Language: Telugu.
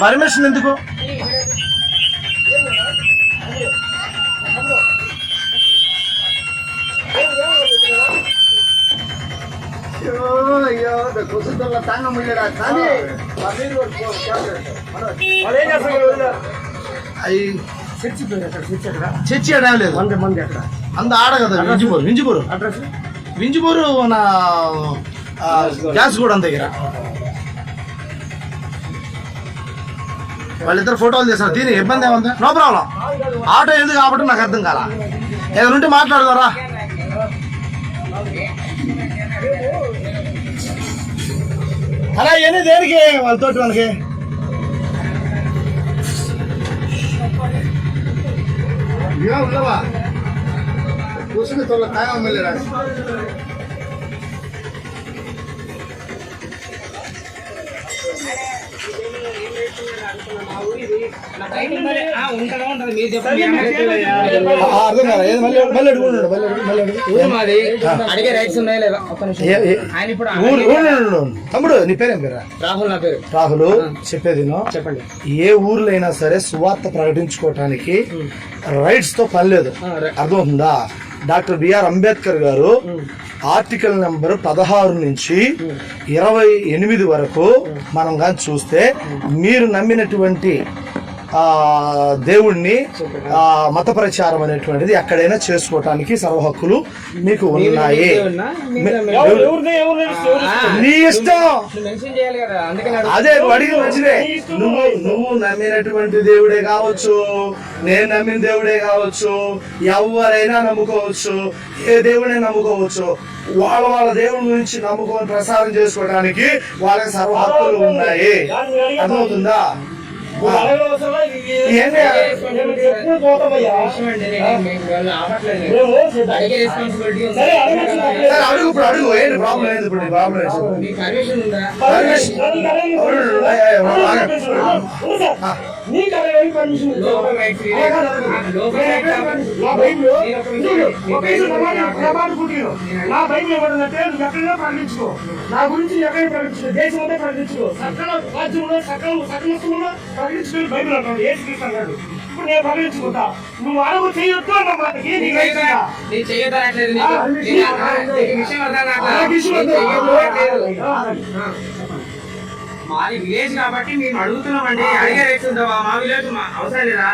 పర్మిషన్ ఎందుకు అయ్యో అయ్యో కుసుతున్న తాంగ ముయ్యడా కానీ వాళ్ళు ఏం చేస్తారు వదినా? అవి చర్చి పేరు ఎక్కడ చర్చి ఎక్కడ చర్చి ఏడా లేదు మంది మంది ఎక్కడ అంత ఆడ కదా వింజుపూరు వింజుపూరు అడ్రస్ వింజుపూరు మన ఆ, గ్యాస్ కూడా దగ్గర వాళ్ళిద్దరు ఫోటోలు తీస్తారు దీని ఇబ్బంది ఏముంది నో ప్రాబ్లం ఆటో ఎందుకు కాబట్టి నాకు అర్థం కాల ఏదైనా ఉంటే మాట్లాడదారా అలా ఇవన్నీ దేనికి వాళ్ళతోటి మనకి అయ్యో ఉండవా కుసుతున్న తాంగ ముయ్యడా ఉంటదా అర్థం కాల ఏది మళ్ళీ మళ్ళీ అడుగు మళ్ళీ అడుగు, మళ్ళీ అడుగు, మళ్ళీ అడుగు. ఊరు మాది అడిగే రైట్స్ ఉన్నాయా లేదా ఒక్క నిమిషం ఏ- ఏ- ఆయన ఇప్పుడు ఊరు ఊరు నుండి ఉండు. తమ్ముడు నీ పేరేం పేరా రాహుల్ నా పేరు రాహుల్ చెప్పేది. చెప్పండి ఏ ఊర్లో అయినా సరే సువార్త ప్రకటించుకోవటానికి రైట్స్తో పని లేదు. అర్థమవుతుందా డాక్టర్ బిఆర్ అంబేద్కర్ గారు ఆర్టికల్ నెంబర్ పదహారు నుంచి ఇరవై ఎనిమిది వరకు మనం కానీ చూస్తే మీరు నమ్మినటువంటి దేవుణ్ణి ఆ మత ప్రచారం అనేటువంటిది ఎక్కడైనా చేసుకోవటానికి సర్వ హక్కులు మీకు ఉన్నాయి. నీ ఇష్టం. నువ్వు మెన్షన్ చేయాలి కదా అందుకని అడుగు- అదే నువ్వు అడిగిన మంచిదే. నువ్వు నువ్వు నమ్మినటువంటి దేవుడే కావచ్చు నేను నమ్మిన దేవుడే కావచ్చు ఎవరైనా నమ్ముకోవచ్చు ఏ దేవుడైనా నమ్ముకోవచ్చు వాళ్ళ వాళ్ళ దేవుడి గురించి నమ్ముకొని ప్రసారం చేసుకోవడానికి వాళ్ళకి సర్వ హక్కులు ఉన్నాయి. అర్థమవుతుందా? అడిగే ఇప్పుడు అడుగు. ఏంటి ప్రాబ్లం ఏంటి ఇప్పుడు? ప్రాబ్లం పర్మిషన్ ఉందా? పర్మిషన్. నీకు నేను ఎక్కడ పర్మిషన్? నా బైబిల్లో నేను ఒక విషయం- చూడు, మీ ఒక విషయం బైబిల్లో ప్రమాణం- నాకు- ప్రమాణం పుట్టిను. నా బైబిల్ ఏమంటుందంటే నువ్వు ఎక్కడైనా ప్రకటించుకో నా గురించి ఎక్కడ ప్రకటించుకో దేశం అంతా ప్రకటించుకో సకల రాజ్యంలో సకల సకలత్వంలో ప్రకటించుకుని బైబిల్ అంటాడు క్రీస్తు అన్నాడు ఇప్పుడు నేను ప్రకటించుకుంటా నువ్వు అడుగు చేయొద్దు అన్న మాటకి నీకు విషయం అర్థం? మాది విలేజ్ కాబట్టి మేము అడుగుతున్నామండి. అడిగే రేట్స్ ఉంటావా మా విలేజ్ అవసరం లేదా?